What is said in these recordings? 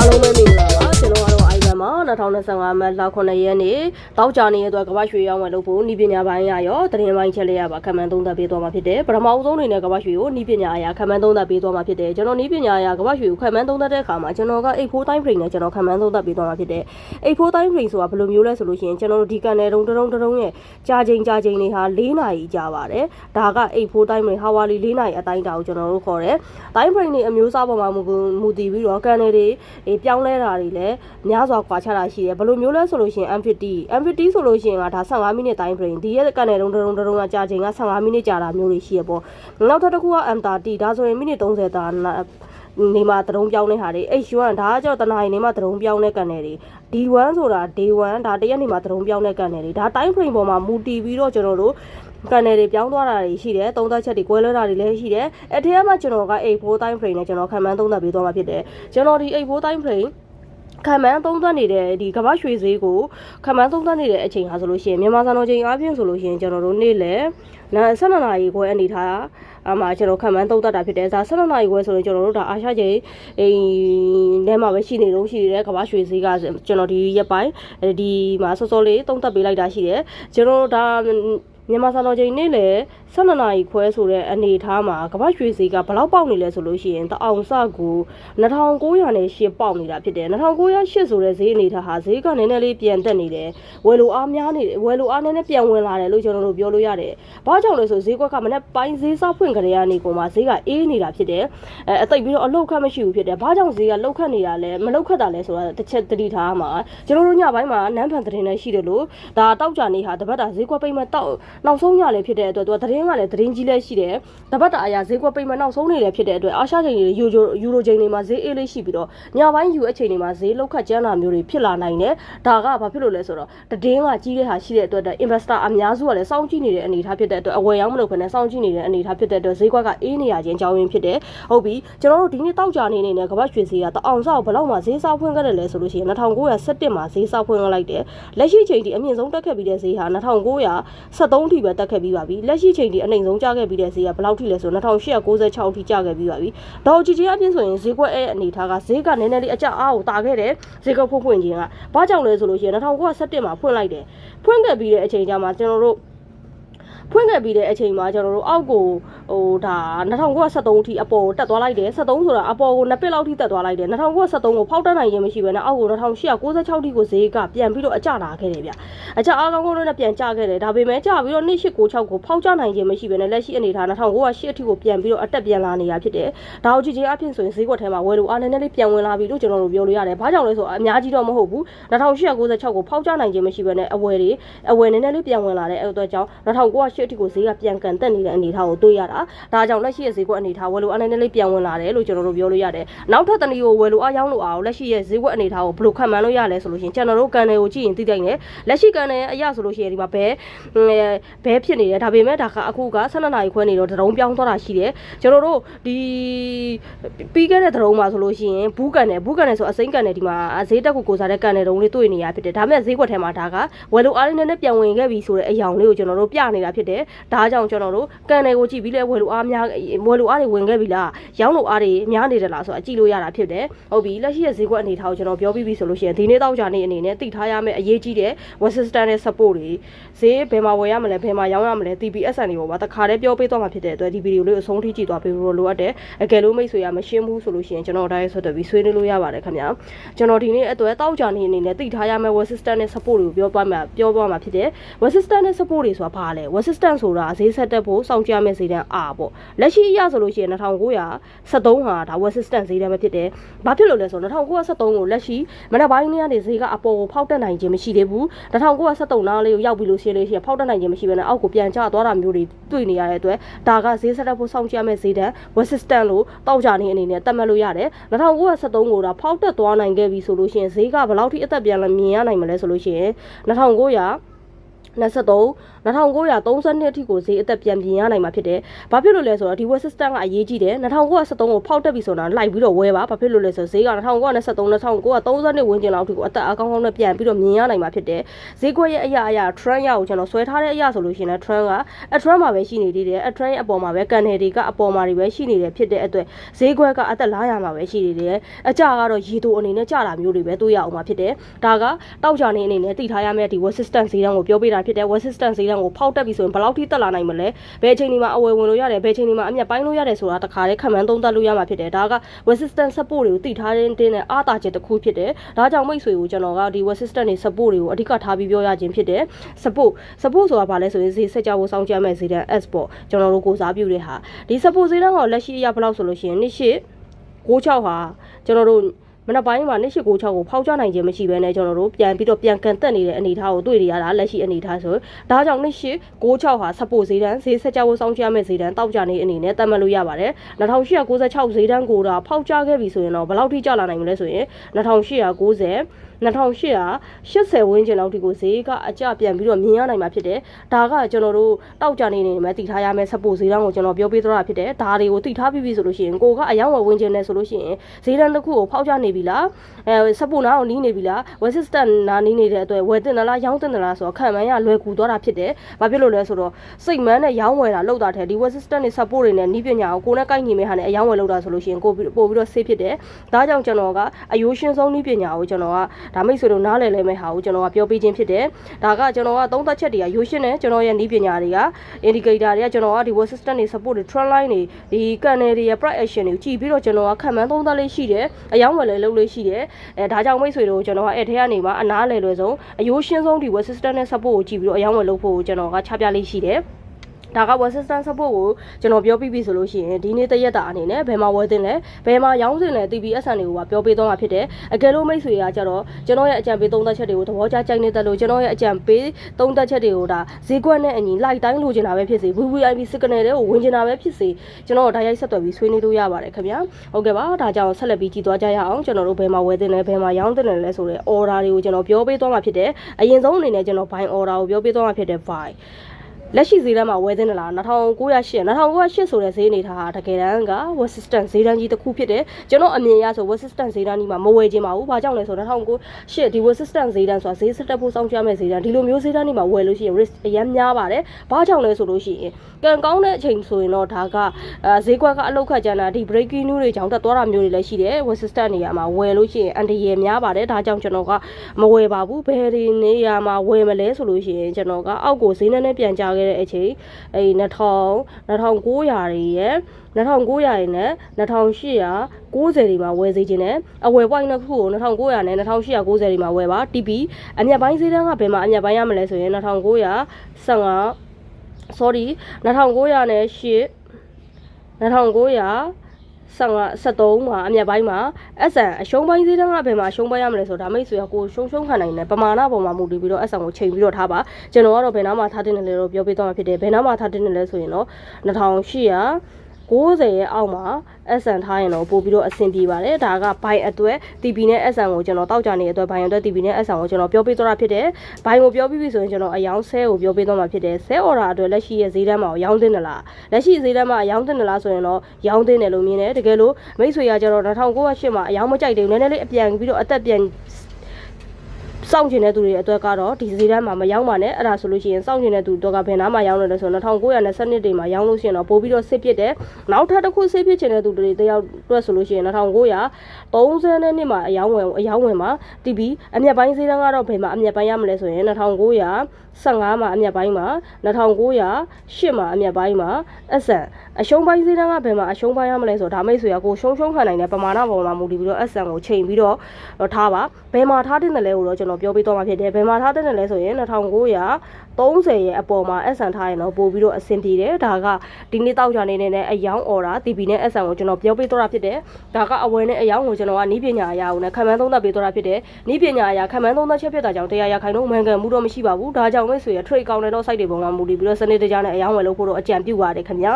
အားလုံး 2025မတ်လ9ရက်နေ့တောက်ကြနေရတဲ့ကမ္ဘာရွှေရောင်းဝယ်လုပ်ဖို့ဤပညာပိုင်းရရောသတင်းပိုင်းချက်လေးရပါခံမှန်းသုံးသပ်ပေးသွားမှာဖြစ်တယ်ပထမအဆုံးအနေနဲ့ကမ္ဘာရွှေကိုဤပညာအရာခံမှန်းသုံးသပ်ပေးသွားမှာဖြစ်တယ်ကျွန်တော်ဤပညာအရာကမ္ဘာရွှေကိုခံမှန်းသုံးသပ်တဲ့အခါမှာကျွန်တော်က84 time frame နဲ့ကျွန်တော်ခံမှန်းသုံးသပ်ပေးသွားမှာဖြစ်တယ်84 time frame ဆိုတာဘယ်လိုမျိုးလဲဆိုလို့ရှိရင်ကျွန်တော်တို့ဒီကန်နယ်တုံးတုံးတုံးရဲ့ကြာချိန်ကြာချိန်တွေဟာ4နာရီကြာပါတယ်ဒါက84 time frame ဟာဝါလီ4နာရီအတိုင်းတာကိုကျွန်တော်တို့ခေါ်တယ် time frame တွေအမျိုးအစားပေါ်မှာမူမူတည်ပြီးတော့ကန်နယ်တွေအေးပြောင်းလဲတာတွေလည်းများစွာကွာခြားတာရှိတယ်ဘယ်လိုမျိုးလဲဆိုလို့ရှိရင် M50 M50 ဆိုလို့ရှိရင်ကဒါ15မိနစ် time frame ဒီရဲ့ကန်နယ်တုံးတုံးတုံးကကြာချိန်က15မိနစ်ကြာတာမျိုးတွေရှိရပေါ့နောက်ထပ်တစ်ခုက M30 ဒါဆိုရင်မိနစ်30တာနေမှာတရုံပြောင်းတဲ့ဟာတွေ H1 ဒါကကြောတနားရီနေမှာတရုံပြောင်းတဲ့ကန်နယ်တွေ D1 ဆိုတာ Day1 ဒါတရက်နေမှာတရုံပြောင်းတဲ့ကန်နယ်တွေဒါ time frame ပေါ်မှာမူတည်ပြီးတော့ကျွန်တော်တို့ကန်နယ်တွေပြောင်းသွားတာတွေရှိတယ်သုံးသက်ချက်တွေကွဲလွဲတာတွေလည်းရှိတယ်အထက်မှာကျွန်တော်က84 time frame နဲ့ကျွန်တော်ခံမှန်းသုံးသပ်ပေးသွားမှာဖြစ်တယ်ကျွန်တော်ဒီ84 time frame ခံမှန်းသုံးသပ်နေတဲ့ဒီကမ္ဘာရွှေဈေးကိုခံမှန်းသုံးသပ်နေတဲ့အချိန်ဟာဆိုလို့ရှိရင်မြန်မာစံတော်ချိန်အားဖြင့်ဆိုလို့ရှိရင်ကျွန်တော်တို့နေ့လယ်နာ12နာရီခွဲအနေထားအမှကျွန်တော်ခံမှန်းသုံးသပ်တာဖြစ်တယ်ဒါ12နာရီခွဲဆိုရင်ကျွန်တော်တို့ဒါအာရှချိန်အိမ်ထဲမှာပဲရှိနေတော့ရှိနေတဲ့ကမ္ဘာရွှေဈေးကကျွန်တော်ဒီရက်ပိုင်းဒီမှာစောစောလေးသုံးသပ်ပေးလိုက်တာရှိတယ်ကျွန်တော်တို့ဒါမြန်မာစံတော်ချိန်နေ့လယ် 12နာရီခွဲဆိုတဲ့အနေအထားမှာကမ္ဘာရွှေဈေးကဘယ်လောက်ပေါက်နေလဲဆိုလို့ရှိရင်တအောင်စကို2900နဲ့ရှစ်ပေါက်နေတာဖြစ်တယ်2908ဆိုတဲ့ဈေးအနေထားဟာဈေးကနည်းနည်းလေးပြန်တက်နေတယ်ဝယ်လိုအားများနေတယ်ဝယ်လိုအားနည်းနည်းပြန်ဝင်လာတယ်လို့ကျွန်တော်တို့ပြောလို့ရတယ်ဘာကြောင့်လဲဆိုဈေးကွက်ကမနေ့ပိုင်းဈေးစောက်ဖွင့်ကြရနေကုန်မှာဈေးကအေးနေတာဖြစ်တယ်အဲအသိပြီးတော့အလုတ်ခတ်မရှိဘူးဖြစ်တယ်ဘာကြောင့်ဈေးကလုတ်ခတ်နေတာလဲမလုတ်ခတ်တာလဲဆိုတာတစ်ချက်သတိထားမှာကျွန်တော်တို့ညပိုင်းမှာနန်းဖန်သတင်းနဲ့ရှိတယ်လို့ဒါတောက်ကြနေဟာတပတ်တာဈေးကွက်ပိတ်မဲ့တောက်နောက်ဆုံးရလည်းဖြစ်တဲ့အတွက်သူကသတင်းကလည်းသတင်းကြီးလည်းရှိတယ်တပတ်တာအရာဈေးကွက်ပိတ်မဲ့နောက်ဆုံးနေလည်းဖြစ်တဲ့အတွက်အာရှချိန်တွေယူယူရိုချိန်တွေမှာဈေးအေးလေးရှိပြီးတော့ညပိုင်းယူအချိန်တွေမှာဈေးလောက်ခတ်ကျန်းတာမျိုးတွေဖြစ်လာနိုင်တယ်ဒါကဘာဖြစ်လို့လဲဆိုတော့သတင်းကကြီးတဲ့ဟာရှိတဲ့အတွက် investor အများစုကလည်းစောင့်ကြည့်နေတဲ့အနေအထားဖြစ်တဲ့အတွက်အဝယ်ရောင်းမလုပ်ခနဲ့စောင့်ကြည့်နေတဲ့အနေအထားဖြစ်တဲ့အတွက်ဈေးကွက်ကအေးနေရခြင်းကြောင်းရင်းဖြစ်တယ်ဟုတ်ပြီကျွန်တော်တို့ဒီနေ့တောက်ကြနေနေနဲ့ကမ္ဘာရွှေဈေးကတအောင်ဆောက်ဘယ်လောက်မှဈေးဆောက်ဖွင့်ခဲ့တယ်လဲဆိုလို့ရှိရင်2917မှာဈေးဆောက်ဖွင့်လိုက်တယ်လက်ရှိချိန်ဒီအမြင့်ဆုံးတက်ခဲ့ပြီးတဲ့ဈေးဟာ2973ထိပဲတက်ခဲ့ပြီးပါပြီလက်ရှိချိန်ဒီအနှိမ်ဆုံးကျခဲ့ပြီးတဲ့ဈေးကဘယ်လောက်ထိလဲဆို2896ထိကျခဲ့ပြီးပါပြီဒေါ်ကြီးကြီးအပြင်ဆိုရင်ဈေးကွက်အဲအနေထားကဈေးကနည်းနည်းလေးအကျအားကိုတာခဲ့တယ်ဈေးကွက်ဖွင့်ဖွင့်ခြင်းကဘာကြောင့်လဲဆိုလို့ရှိရင်2917မှာဖွင့်လိုက်တယ်ဖွင့်ခဲ့ပြီးတဲ့အချိန်ကျမှကျွန်တော်တို့ ဖွင့်ခဲ့ပြီးတဲ့အချိန်မှာကျွန်တော်တို့အောက်ကိုဟိုဒါ2973အထိအပေါ်တက်သွားလိုက်တယ်73ဆိုတာအပေါ်ကိုနှစ်ပစ်လောက်ထိတက်သွားလိုက်တယ်2973ကိုဖောက်တက်နိုင်ခြင်းမရှိဘဲနဲ့အောက်ကို2896ထိကိုဈေးကပြန်ပြီးတော့အကျလာခဲ့တယ်ဗျအကျအားကောင်းကောင်းနဲ့ပြန်ကျခဲ့တယ်ဒါပေမဲ့ကျပြီးတော့2896ကိုဖောက်ကျနိုင်ခြင်းမရှိဘဲနဲ့လက်ရှိအနေထား2908အထိကိုပြန်ပြီးတော့အတက်ပြန်လာနေတာဖြစ်တယ်ဒါကိုကြည့်ချင်းအဖြစ်ဆိုရင်ဈေးကွက်ထဲမှာဝယ်လို့အားနည်းနည်းလေးပြန်ဝင်လာပြီလို့ကျွန်တော်တို့ပြောလို့ရတယ်ဘာကြောင့်လဲဆိုတော့အများကြီးတော့မဟုတ်ဘူး2896ကိုဖောက်ကျနိုင်ခြင်းမရှိဘဲနဲ့အဝယ်တွေအဝယ်နည်းနည်းလေးပြန်ဝင်လာတဲ့အဲ့အတွက်ကြောင့်2908အထိကိုဈေးကပြန်ကန်တက်နေတဲ့အနေအထားကိုတွေ့ရတာဒါကြောင့်လက်ရှိရဲ့ဈေးကွက်အနေအထားဝယ်လို့အားနည်းနည်းလေးပြန်ဝင်လာတယ်လို့ကျွန်တော်တို့ပြောလို့ရတယ်နောက်ထပ်တနည်းကိုဝယ်လို့အားရောင်းလို့အားလက်ရှိရဲ့ဈေးကွက်အနေအထားကိုဘယ်လိုခံမှန်းလို့ရလဲဆိုလို့ရှိရင်ကျွန်တော်တို့ကန်တွေကိုကြည့်ရင်သိတိုင်းတယ်လက်ရှိကန်တွေအရဆိုလို့ရှိရင်ဒီမှာဘဲဘဲဖြစ်နေတယ်ဒါပေမဲ့ဒါကအခုက12နာရီခွဲနေတော့ဒရုံပြောင်းသွားတာရှိတယ်ကျွန်တော်တို့ဒီပြီးခဲ့တဲ့ဒရုံမှာဆိုလို့ရှိရင်ဘူးကန်တယ်ဘူးကန်တယ်ဆိုအစိမ်းကန်တယ်ဒီမှာဈေးတက်ကိုကိုစားတဲ့ကန်တယ်ဒုံလေးတွေ့နေရဖြစ်တယ်ဒါပေမဲ့ဈေးကွက်ထဲမှာဒါကဝယ်လို့အားနည်းနည်းပြန်ဝင်ခဲ့ပြီဆိုတဲ့အယောင်လေးကိုကျွန်တော်တို့ပြနေတာဖြစ်တယ်ဒါကြောင့်ကျွန်တော်တို့ကန်တွေကိုကြည့်ပြီးလဲဝယ်လို့အားများဝယ်လို့အားတွေဝင်ခဲ့ပြီလားရောင်းလို့အားတွေများနေတယ်လားဆိုတော့အကြည့်လို့ရတာဖြစ်တယ်ဟုတ်ပြီလက်ရှိရဲ့ဈေးကွက်အနေထားကိုကျွန်တော်ပြောပြီးပြီဆိုလို့ရှိရင်ဒီနေ့တောက်ကြနေအနေနဲ့သိထားရမယ့်အရေးကြီးတဲ့ resistance နဲ့ support တွေဈေးဘယ်မှာဝယ်ရမလဲဘယ်မှာရောင်းရမလဲ TPSN တွေပေါ်မှာတခါတည်းပြောပေးသွားမှာဖြစ်တဲ့အတွက်ဒီဗီဒီယိုလေးကိုအဆုံးထိကြည့်သွားပေးလို့လိုအပ်တယ်အကယ်လို့မိတ်ဆွေရမရှင်းဘူးဆိုလို့ရှိရင်ကျွန်တော်တိုင်းဆွတ်ပြီးဆွေးနွေးလို့ရပါတယ်ခင်ဗျာကျွန်တော်ဒီနေ့အတွက်တောက်ကြနေအနေနဲ့သိထားရမယ့် resistance နဲ့ support တွေကိုပြောသွားမှာပြောသွားမှာဖြစ်တယ် resistance နဲ့ support တွေဆိုတာဘာလဲ resistance ဆိုတာဈေးဆက်တက်ဖို့စောင့်ကြရမယ့်ဈေးတန်းအားပေါ့လက်ရှိအရဆိုလို့ရှိရင်2973ဟာဒါ resistance ဈေးတန်းပဲဖြစ်တယ်ဘာဖြစ်လို့လဲဆိုတော့2973ကိုလက်ရှိမနက်ပိုင်းနေ့ကနေဈေးကအပေါ်ကိုဖောက်တက်နိုင်ခြင်းမရှိသေးဘူး2973နားလေးကိုရောက်ပြီလို့ရှိရင်လို့ရှိရင်ဖောက်တက်နိုင်ခြင်းမရှိဘဲနဲ့အောက်ကိုပြန်ကျသွားတာမျိုးတွေတွေ့နေရတဲ့အတွက်ဒါကဈေးဆက်တက်ဖို့စောင့်ကြရမယ့်ဈေးတန်း resistance လို့တောက်ကြနေအနေနဲ့သတ်မှတ်လို့ရတယ်2973ကိုဒါဖောက်တက်သွားနိုင်ခဲ့ပြီဆိုလို့ရှိရင်ဈေးကဘယ်လောက်ထိအသက်ပြန်လဲမြင်ရနိုင်မလဲဆိုလို့ရှိရင်2900 2932အထိကိုဈေးအသက်ပြန်ပြင်ရနိုင်မှာဖြစ်တယ်။ဘာဖြစ်လို့လဲဆိုတော့ဒီ web system ကအရေးကြီးတယ်2973ကိုဖောက်တက်ပြီဆိုတာလိုက်ပြီးတော့ဝဲပါ။ဘာဖြစ်လို့လဲဆိုတော့ဈေးက2923 2932ဝန်းကျင်လောက်အထိကိုအသက်အကောင်းကောင်းနဲ့ပြန်ပြီးတော့မြင်ရနိုင်မှာဖြစ်တယ်။ဈေးကွက်ရဲ့အရာအရာ trend ရကိုကျွန်တော်ဆွဲထားတဲ့အရာဆိုလို့ရှိရင်လည်း trend ကအ trend မှာပဲရှိနေသေးတယ်။အ trend အပေါ်မှာပဲကန်နယ်တွေကအပေါ်မှာတွေပဲရှိနေတယ်ဖြစ်တဲ့အတွက်ဈေးကွက်ကအသက်လားရမှာပဲရှိနေတယ်။အကြကတော့ရေတိုအနေနဲ့ကြတာမျိုးတွေပဲတွေ့ရအောင်မှာဖြစ်တယ်။ဒါကတောက်ကြနေအနေနဲ့တည်ထားရမယ့်ဒီ web system ဈေးတန်းကိုပြောပြတာဖြစ်တယ် web system ဈေးတန်းကိုဖောက်တက်ပြီဆိုရင်ဘယ်လောက်ထိတက်လာနိုင်မလဲဘယ်အချိန်ဒီမှာအဝယ်ဝင်လို့ရတယ်ဘယ်အချိန်ဒီမှာအမြတ်ပိုင်းလို့ရတယ်ဆိုတာတခါလေးခံမှန်းသုံးသပ်လို့ရမှာဖြစ်တယ်ဒါက web system support တွေကိုတည်ထားတဲ့တင်းနဲ့အားတာချက်တစ်ခုဖြစ်တယ်ဒါကြောင့်မိတ်ဆွေကိုကျွန်တော်ကဒီ web system တွေ support တွေကိုအဓိကထားပြီးပြောရခြင်းဖြစ်တယ် support support ဆိုတာဘာလဲဆိုရင်ဈေးဆက်ကြဖို့စောင့်ကြမဲ့ဈေးတန်း S ပေါ့ကျွန်တော်တို့ကိုစားပြုတဲ့ဟာဒီ support ဈေးတန်းကလက်ရှိအရဘယ်လောက်ဆိုလို့ရှိရင်နှစ်ရှိ96ဟာကျွန်တော်တို့ မနက်ပိုင်းမှာနှစ်ရှိ96ကိုဖောက်ချနိုင်ခြင်းမရှိဘဲနဲ့ကျွန်တော်တို့ပြန်ပြီးတော့ပြန်ကန်တက်နေတဲ့အနေအထားကိုတွေ့နေရတာလက်ရှိအနေအထားဆိုဒါကြောင့်နှစ်ရှိ96ဟာ support ဈေးတန်းဈေးဆက်ကြဖို့စောင့်ကြမဲ့ဈေးတန်းတောက်ကြနေအနေနဲ့သတ်မှတ်လို့ရပါတယ်2896ဈေးတန်းကိုဒါဖောက်ချခဲ့ပြီဆိုရင်တော့ဘယ်လောက်ထိကျလာနိုင်မလဲဆိုရင်2890 2880ဝန်းကျင်လောက်ထိကိုဈေးကအကျပြန်ပြီးတော့မြင်ရနိုင်မှာဖြစ်တယ်။ဒါကကျွန်တော်တို့တောက်ကြနေနေမှာတည်ထားရမယ့်စပို့ဈေးတန်းကိုကျွန်တော်ပြောပေးသတာဖြစ်တယ်။ဒါတွေကိုတည်ထားပြီးပြီဆိုလို့ရှိရင်ကိုကအယောင်ဝယ်ဝန်းကျင်နဲ့ဆိုလို့ရှိရင်ဈေးတန်းတစ်ခုကိုဖောက်ချနေပြီလား။အဲစပို့နားကိုနီးနေပြီလား။ resistant နားနီးနေတဲ့အတွက်ဝယ်တင်သလားရောင်းတင်သလားဆိုတော့ခံမှန်းရလွယ်ကူသွားတာဖြစ်တယ်။ဘာဖြစ်လို့လဲဆိုတော့စိတ်မန်းနဲ့ရောင်းဝယ်တာလောက်တာထဲဒီ resistant နဲ့ support တွေနဲ့နီးပညာကိုကိုနဲ့ကိုက်ညီမဲ့ဟာနဲ့အယောင်ဝယ်လောက်တာဆိုလို့ရှိရင်ကိုပို့ပြီးတော့ safe ဖြစ်တယ်။ဒါကြောင့်ကျွန်တော်ကအယိုးရှင်းဆုံးနီးပညာကိုကျွန်တော်ကဒါမိတ်ဆွေတို့နားလည်လဲမဲ့ဟာကိုကျွန်တော်ကပြောပြခြင်းဖြစ်တယ်။ဒါကကျွန်တော်ကသုံးသက်ချက်တွေကရိုးရှင်းတယ်ကျွန်တော်ရဲ့နီးပညာတွေက indicator တွေကကျွန်တော်ကဒီ web system တွေ support တွေ trend line တွေဒီ channel တွေရဲ့ price action တွေကိုကြည့်ပြီးတော့ကျွန်တော်ကခံမှန်းသုံးသပ်လေးရှိတယ်။အယောင်းဝယ်လည်းလုပ်လေးရှိတယ်။အဲဒါကြောင့်မိတ်ဆွေတို့ကျွန်တော်ကအဲ့ထဲကနေမှအနားလည်လွယ်ဆုံးအယိုးရှင်းဆုံးဒီ web system နဲ့ support ကိုကြည့်ပြီးတော့အယောင်းဝယ်လုပ်ဖို့ကျွန်တော်ကချပြလေးရှိတယ်။ ဒါက web system support ကိုကျွန်တော်ပြောပြပြီဆိုလို့ရှိရင်ဒီနေ့တရက်တာအနေနဲ့ဘယ်မှာဝယ်တင်လဲဘယ်မှာရောင်းတင်လဲ TBSN တွေကိုပါပြောပေးသွားမှာဖြစ်တယ်အကယ်လို့မိတ်ဆွေကကြတော့ကျွန်တော်ရဲ့အကြံပေးသုံးသက်ချက်တွေကိုသဘောကျကြိုက်နေတဲ့လို့ကျွန်တော်ရဲ့အကြံပေးသုံးသက်ချက်တွေကိုဒါဈေးကွက်နဲ့အညီလိုက်တိုင်းလိုချင်တာပဲဖြစ်စေ VVIP signal တွေကိုဝင်ချင်တာပဲဖြစ်စေကျွန်တော်တို့ဓာတ်ရိုက်ဆက်သွယ်ပြီးဆွေးနွေးလို့ရပါတယ်ခင်ဗျာဟုတ်ကဲ့ပါဒါကြောင့်ဆက်လက်ပြီးကြည့်သွားကြရအောင်ကျွန်တော်တို့ဘယ်မှာဝယ်တင်လဲဘယ်မှာရောင်းတင်လဲလဲဆိုတဲ့ order တွေကိုကျွန်တော်ပြောပေးသွားမှာဖြစ်တယ်အရင်ဆုံးအနေနဲ့ကျွန်တော် buy order ကိုပြောပေးသွားမှာဖြစ်တယ် buy လက်ရှိဈေးတန်းမှာဝယ်သင့်တယ်လား2908 2908ဆိုတဲ့ဈေးအနေထားဟာတကယ်တမ်းက web system ဈေးတန်းကြီးတစ်ခုဖြစ်တယ်ကျွန်တော်အမြင်အရဆို web system ဈေးတန်းကြီးမှာမဝယ်ခြင်းပါဘူးဘာကြောင့်လဲဆိုတော့2908ဒီ web system ဈေးတန်းဆိုတာဈေးစတက်ဖို့စောင့်ကြရမယ့်ဈေးတန်းဒီလိုမျိုးဈေးတန်းကြီးမှာဝယ်လို့ရှိရင် risk အများများပါတယ်ဘာကြောင့်လဲဆိုလို့ရှိရင်ကံကောင်းတဲ့အချိန်ဆိုရင်တော့ဒါကအဲဈေးကွက်ကအလောက်ခတ်ကြတာဒီ breaking news တွေကြောင့်တက်သွားတာမျိုးတွေလည်းရှိတယ် web system နေရာမှာဝယ်လို့ရှိရင်အန်တရယ်များပါတယ်ဒါကြောင့်ကျွန်တော်ကမဝယ်ပါဘူးဘယ်ဒီနေရာမှာဝယ်မလဲဆိုလို့ရှိရင်ကျွန်တော်ကအောက်ကိုဈေးနှန်းနဲ့ပြန်ကြခဲ့တဲ့အချိန်အဲ2000 2900တွေရဲ့2900ရယ်နဲ့2890တွေမှာဝယ်စေခြင်းနဲ့အဝယ် point တစ်ခုကို2900နဲ့2890တွေမှာဝယ်ပါ TP အမြတ်ပိုင်းဈေးတန်းကဘယ်မှာအမြတ်ပိုင်းရမလဲဆိုရင်2915 sorry 2900နဲ့8 2900 15 73မှာအမြတ်ပိုင်းမှာ SN အရှုံးပိုင်းဈေးတန်းကဘယ်မှာရှုံးပိုင်းရမလဲဆိုတော့ဒါမိတ်ဆွေကကိုရှုံးရှုံးခံနိုင်တယ်ပမာဏပေါ်မှာမူတည်ပြီးတော့ SN ကိုချိန်ပြီးတော့ထားပါကျွန်တော်ကတော့ဘယ်နားမှာထားတင်တယ်လဲတော့ပြောပြသွားမှာဖြစ်တယ်ဘယ်နားမှာထားတင်တယ်လဲဆိုရင်တော့2800 90ရဲ့အောက်မှာ SN ထားရင်တော့ပို့ပြီးတော့အဆင်ပြေပါတယ်ဒါကဘိုင်အတွက် TP နဲ့ SN ကိုကျွန်တော်တောက်ကြနေတဲ့အတွက်ဘိုင်အတွက် TP နဲ့ SN ကိုကျွန်တော်ပြောပြသွားတာဖြစ်တယ်ဘိုင်ကိုပြောပြပြီဆိုရင်ကျွန်တော်အယောင်ဆဲကိုပြောပြသွားမှာဖြစ်တယ်ဆဲ order အတွက်လက်ရှိရဲ့ဈေးတန်းမှာရောင်းတင်တယ်လားလက်ရှိဈေးတန်းမှာရောင်းတင်တယ်လားဆိုရင်တော့ရောင်းတင်တယ်လို့မြင်တယ်တကယ်လို့မိတ်ဆွေရကြတော့1908မှာအယောင်မကြိုက်သေးဘူးနည်းနည်းလေးအပြန်ပြီးတော့အသက်ပြန် စောင့်ကျင်တဲ့သူတွေအတွက်ကတော့ဒီဈေးတန်းမှာမရောက်ပါနဲ့အဲ့ဒါဆိုလို့ရှိရင်စောင့်ကျင်တဲ့သူတို့ကဘယ်နားမှာရောင်းနေလဲဆိုတော့2920တွေမှာရောင်းလို့ရှိရင်တော့ပို့ပြီးတော့စစ်ပစ်တယ်နောက်ထပ်တစ်ခုစစ်ပစ်ချင်တဲ့သူတွေတယောက်အတွက်ဆိုလို့ရှိရင်2930နဲ့နှစ်မှာအယောင်းဝင်အယောင်းဝင်မှာတီဗီအမြတ်ပိုင်းဈေးတန်းကတော့ဘယ်မှာအမြတ်ပိုင်းရမလဲဆိုရင်2915မှာအမြတ်ပိုင်းမှာ2908မှာအမြတ်ပိုင်းမှာအဆန်အရှုံးပိုင်းဈေးတန်းကဘယ်မှာအရှုံးပိုင်းရမလဲဆိုတော့ဒါမိတ်ဆွေကကိုရှုံးရှုံးခံနိုင်တဲ့ပမာဏပေါ်မှာမူတည်ပြီးတော့အဆန်ကိုချိန်ပြီးတော့ထားပါဘယ်မှာထားတင်တယ်လဲကိုတော့ကျွန်တော်ပြောပြသွားမှာဖြစ်တယ်ဘယ်မှာထားတင်တယ်လဲဆိုရင်2930ရဲ့အပေါ်မှာအဆန်ထားရင်တော့ပို့ပြီးတော့အဆင်ပြေတယ်ဒါကဒီနေ့တောက်ကြနေတဲ့အယောင်အော်တာ TP နဲ့အဆန်ကိုကျွန်တော်ပြောပြသွားတာဖြစ်တယ်ဒါကအဝယ်နဲ့အယောင်ကိုကျွန်တော်ကနီးပညာအရာကိုလည်းခံမှန်းသုံးသပ်ပေးသွားတာဖြစ်တယ်နီးပညာအရာခံမှန်းသုံးသပ်ချက်ဖြစ်တာကြောင့်တရားရခိုင်တော့မှန်ကန်မှုတော့မရှိပါဘူးဒါကြောင့်မိတ်ဆွေရ trade ကောင်းတဲ့တော့ site တွေပေါ်မှာမူတည်ပြီးတော့စနစ်တကျနဲ့အယောင်ဝယ်လို့ဖို့တော့အကြံပြုပါတယ်ခင်ဗျာ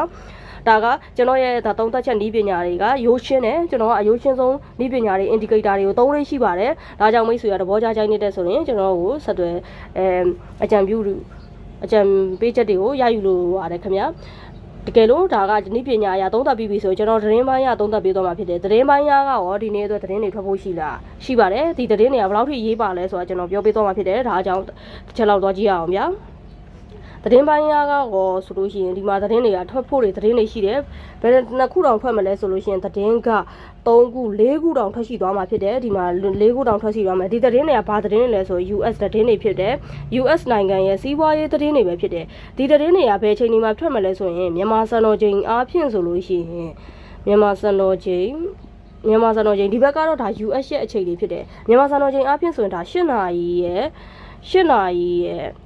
ဒါကကျွန်တော်ရဲ့ဒါသုံးသက်ချက်ဤပညာတွေကရိုးရှင်းတယ်ကျွန်တော်ကအရိုးရှင်းဆုံးဤပညာတွေ indicator တွေကိုသုံးလေးရှိပါတယ်ဒါကြောင့်မိတ်ဆွေကသဘောကျကြိုက်နေတဲ့ဆိုရင်ကျွန်တော်ကိုဆက်သွယ်အဲအကြံပြုအကြံပေးချက်တွေကိုရယူလို့ရတယ်ခင်ဗျာတကယ်လို့ဒါကဒီပညာအရာသုံးသပ်ပြီးပြီဆိုရင်ကျွန်တော်သတင်းပိုင်းရသုံးသပ်ပေးသွားမှာဖြစ်တယ်သတင်းပိုင်းရကရောဒီနေ့အတွက်သတင်းတွေထွက်ဖို့ရှိလားရှိပါတယ်ဒီသတင်းတွေကဘယ်လောက်ထိရေးပါလဲဆိုတာကျွန်တော်ပြောပေးသွားမှာဖြစ်တယ်ဒါအကြောင်းတစ်ချက်လောက်တော့ကြည့်ရအောင်ဗျာ သတင်းပိုင်းရကတော့ဆိုလို့ရှိရင်ဒီမှာသတင်းတွေကထွက်ဖို့တွေသတင်းတွေရှိတယ်။ဘယ်နှစ်ခုတောင်ထွက်မလဲဆိုလို့ရှိရင်သတင်းက3ခု4ခုတောင်ထွက်ရှိသွားမှာဖြစ်တယ်။ဒီမှာ4ခုတောင်ထွက်ရှိသွားမယ်။ဒီသတင်းတွေကဘာသတင်းတွေလဲဆို US သတင်းတွေဖြစ်တယ်။ US နိုင်ငံရဲ့စီးပွားရေးသတင်းတွေပဲဖြစ်တယ်။ဒီသတင်းတွေကဘယ်ချိန်ဒီမှာထွက်မလဲဆိုရင်မြန်မာစံတော်ချိန်အားဖြင့်ဆိုလို့ရှိရင်မြန်မာစံတော်ချိန်မြန်မာစံတော်ချိန်ဒီဘက်ကတော့ဒါ US ရဲ့အချိန်တွေဖြစ်တယ်။မြန်မာစံတော်ချိန်အားဖြင့်ဆိုရင်ဒါ8နာရီရဲ့8နာရီရဲ့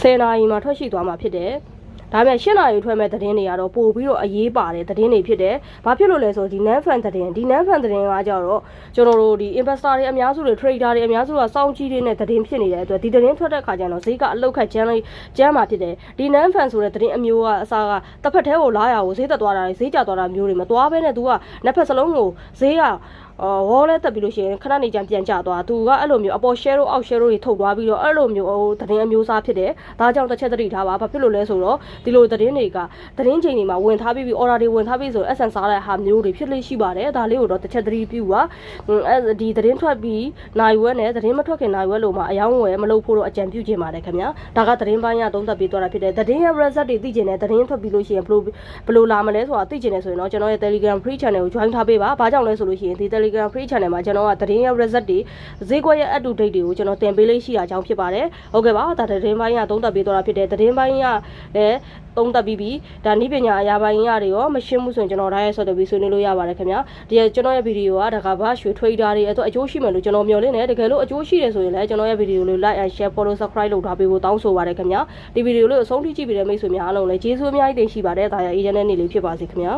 10နာရီမှာထွက်ရှိသွားမှာဖြစ်တယ်။ဒါပေမဲ့10နာရီထွက်မဲ့သတင်းတွေကတော့ပို့ပြီးတော့အရေးပါတယ်သတင်းတွေဖြစ်တယ်။ဘာဖြစ်လို့လဲဆိုတော့ဒီ non fan သတင်းဒီ non fan သတင်းကကြတော့ကျွန်တော်တို့ဒီ investor တွေအများစုတွေ trader တွေအများစုကစောင့်ကြည့်နေတဲ့သတင်းဖြစ်နေတဲ့အတွက်ဒီသတင်းထွက်တဲ့ခါကျတော့ဈေးကအလုတ်ခတ်ကျန်းလေးကျန်းမှာဖြစ်တယ်။ဒီ non fan ဆိုတဲ့သတင်းအမျိုးကအစားကတစ်ဖက်တည်းကိုလာရကိုဈေးသက်သွားတာတွေဈေးကျသွားတာမျိုးတွေမသွားဘဲနဲ့ तू ကနှစ်ဖက်စလုံးကိုဈေးက အော်ဝေါ်လဲတက်ပြီးလို့ရှိရင်ခဏနေကြပြန်ကြသွားသူကအဲ့လိုမျိုးအပေါ် share တို့အောက် share တို့တွေထုတ်သွားပြီးတော့အဲ့လိုမျိုးဟိုသတင်းအမျိုးအစားဖြစ်တယ်ဒါကြောင့်တစ်ချက်သတိထားပါဘာဖြစ်လို့လဲဆိုတော့ဒီလိုသတင်းတွေကသတင်းချိန်တွေမှာဝင်ထားပြီးပြီး order တွေဝင်ထားပြီးဆို essence စားတဲ့ဟာမျိုးတွေဖြစ်လို့ရှိပါတယ်ဒါလေးကိုတော့တစ်ချက်သတိပြုပါအဲ့ဒီသတင်းထွက်ပြီးနိုင်ဝဲနဲ့သတင်းမထွက်ခင်နိုင်ဝဲလို့မှအယောင်းဝယ်မလုပ်ဖို့တော့အကြံပြုချင်ပါတယ်ခင်ဗျာဒါကသတင်းပိုင်းရသုံးသပ်ပြီးသွားတာဖြစ်တယ်သတင်းရဲ့ result တွေသိချင်တယ်သတင်းထွက်ပြီးလို့ရှိရင်ဘယ်လိုဘယ်လိုလာမလဲဆိုတာသိချင်တယ်ဆိုရင်တော့ကျွန်တော်ရဲ့ Telegram free channel ကို join ထားပေးပါဘာကြောင့်လဲဆိုလို့ရှိရင်ဒီ Telegram free channel မှာကျွန်တော်ကသတင်းရဲ့ result တွေဈေးကွက်ရဲ့ up to date တွေကိုကျွန်တော်တင်ပေးလေးရှိတာကြောင့်ဖြစ်ပါတယ်ဟုတ်ကဲ့ပါဒါသတင်းပိုင်းရသုံးသပ်ပေးသွားတာဖြစ်တယ်သတင်းပိုင်းရလည်းသုံးသပ်ပြီးပြီဒါနည်းပညာအရာပိုင်းရတွေရောမရှင်းဘူးဆိုရင်ကျွန်တော်ဒါရဲ့ဆော့တယ်ပြီးဆွေးနွေးလို့ရပါတယ်ခင်ဗျာဒီကျွန်တော်ရဲ့ဗီဒီယိုကဒါကဘာရွှေ trader တွေအဲ့တော့အကျိုးရှိမယ်လို့ကျွန်တော်မျှော်လင့်တယ်တကယ်လို့အကျိုးရှိတယ်ဆိုရင်လည်းကျွန်တော်ရဲ့ဗီဒီယိုလေး like and share follow subscribe လုပ်ထားပေးဖို့တောင်းဆိုပါတယ်ခင်ဗျာဒီဗီဒီယိုလေးကိုအဆုံးထိကြည့်ပြီးတဲ့မိတ်ဆွေများအားလုံးလည်းကျေးဇူးအများကြီးတင်ရှိပါတယ်ဒါရအေဂျင့်နဲ့နေလေးဖြစ်ပါစေခင်ဗျာ